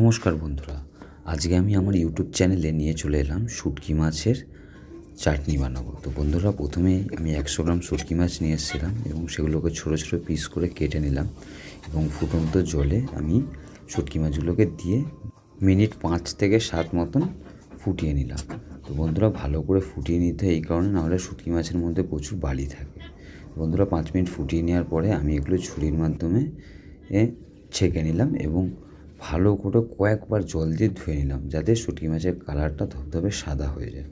নমস্কার বন্ধুরা, আজকে আমি আমার ইউটিউব চ্যানেলে নিয়ে চলে এলাম শুটকি মাছের চাটনি বানাবো। তো বন্ধুরা, প্রথমে আমি একশো গ্রাম শুটকি মাছ নিয়ে এসেছিলাম এবং সেগুলোকে ছোটো ছোটো পিস করে কেটে নিলাম এবং ফুটন্ত জলে আমি শুটকি মাছগুলোকে দিয়ে মিনিট পাঁচ থেকে সাত মতন ফুটিয়ে নিলাম। তো বন্ধুরা, ভালো করে ফুটিয়ে নিতে এই কারণে নাহলে শুটকি মাছের মধ্যে প্রচুর বালি থাকে। বন্ধুরা, পাঁচ মিনিট ফুটিয়ে নেওয়ার পরে আমি এগুলো ছুরির মাধ্যমে ছেঁকে নিলাম এবং ভালো করে কয়েকবার জল দিয়ে ধুয়ে নিলাম, যাতে শুটকি মাছের কালারটা ধবধবে সাদা হয়ে যায়।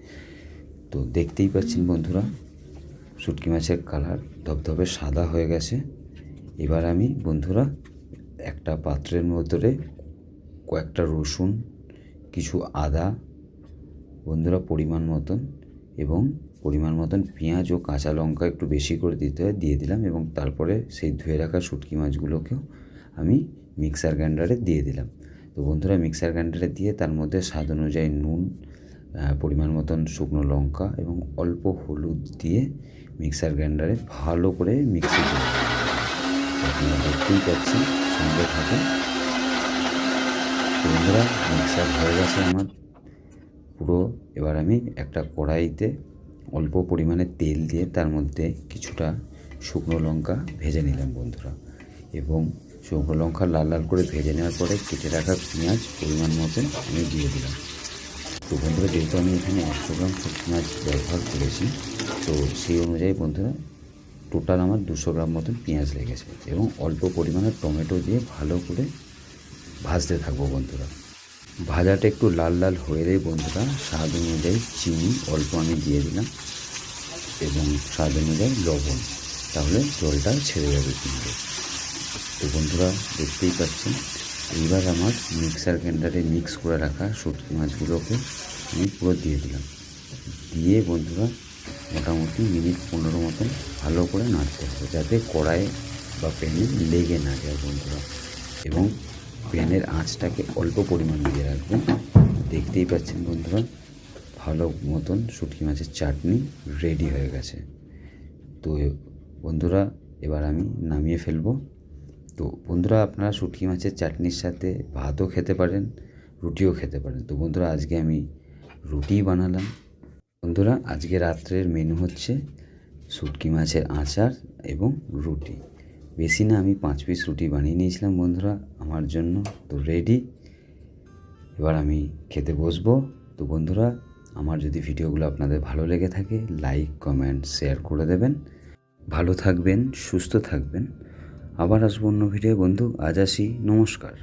তো দেখতেই পাচ্ছেন বন্ধুরা, শুটকি মাছের কালার ধবধবে সাদা হয়ে গেছে। এবার আমি বন্ধুরা একটা পাত্রের মধ্যে কয়েকটা রসুন, কিছু আদা, বন্ধুরা পরিমাণ মতন এবং পরিমাণ মতন পেঁয়াজ ও কাঁচা লঙ্কা একটু বেশি করে দিতে হয়, দিয়ে দিলাম এবং তারপরে সেই ধুয়ে রাখা শুটকি মাছগুলোকেও আমি মিক্সার গ্রাইন্ডারে দিয়ে দিলাম। তো বন্ধুরা মিক্সার গ্রাইন্ডারে দিয়ে তার মধ্যে স্বাদ অনুযায়ী নুন পরিমাণ মতন শুকনো লঙ্কা এবং অল্প হলুদ দিয়ে মিক্সার গ্রাইন্ডারে ভালো করে মিক্সি করে আপনারা দেখতেই পাচ্ছেন, সঙ্গে বন্ধুরা মিক্সার হয়ে গেছে আমার। পুরো, এবার আমি একটা কড়াইতে অল্প পরিমাণে তেল দিয়ে তার মধ্যে কিছুটা শুকনো লঙ্কা ভেজে নিলাম বন্ধুরা। এবং শুকনো লঙ্কা লাল লাল করে ভেজে নেওয়ার পরে কেটে রাখা পেঁয়াজ পরিমাণ মতন আমি দিয়ে দিলাম। তো বন্ধুরা যেহেতু আমি এখানে একশো গ্রাম মাছ ব্যবহার করেছি, তো সেই অনুযায়ী বন্ধুরা টোটাল আমার দুশো গ্রাম মতন পেঁয়াজ লেগেছে এবং অল্প পরিমাণে টমেটো দিয়ে ভালো করে ভাজতে থাকব বন্ধুরা। ভাজাটা একটু লাল লাল হয়ে দেয় বন্ধুরা, স্বাদ অনুযায়ী চিনি অল্প আমি দিয়ে দিলাম এবং স্বাদ অনুযায়ী লবণ, তাহলে জলটা ছেড়ে যাবে কিন্তু। তো বন্ধুরা, দেখতেই পাচ্ছেন, এইবার আমার মিক্সার গ্রাইন্ডারে মিক্স করে রাখা শুটকি মাছগুলোকে আমি পুরো দিয়ে দিলাম। দিয়ে বন্ধুরা, মোটামুটি মিনিট পনেরো মতন ভালো করে নাড়তে হবে, যাতে কড়াইয়ে বা প্যানে লেগে না যায় বন্ধুরা। এবং প্যানের আঁচটাকে অল্প পরিমাণ দিয়ে রাখবেন দেখতেই পাচ্ছেন বন্ধুরা, ভালো মতন শুটকি মাছের চাটনি রেডি হয়ে গেছে। তো বন্ধুরা, এবার আমি নামিয়ে ফেলব। তো বন্ধুরা আপনারা শুটকি মাছের চাটনির সাথে ভাতও খেতে পারেন, রুটিও খেতে পারেন। তো বন্ধুরা, আজকে আমি রুটি বানালাম। বন্ধুরা, আজকে রাত্রের মেনু হচ্ছে শুটকি মাছের আচার এবং রুটি। বেশি না, আমি পাঁচ পিস রুটি বানিয়ে নিয়েছিলাম বন্ধুরা আমার জন্য। তো রেডি এবার আমি খেতে বসবো। তো বন্ধুরা, আমার যদি ভিডিওগুলো আপনাদের ভালো লেগে থাকে লাইক কমেন্ট শেয়ার করে দেবেন। ভালো থাকবেন, সুস্থ থাকবেন। আবার আসব অন্য ভিডিও বন্ধু আজ আসি। নমস্কার।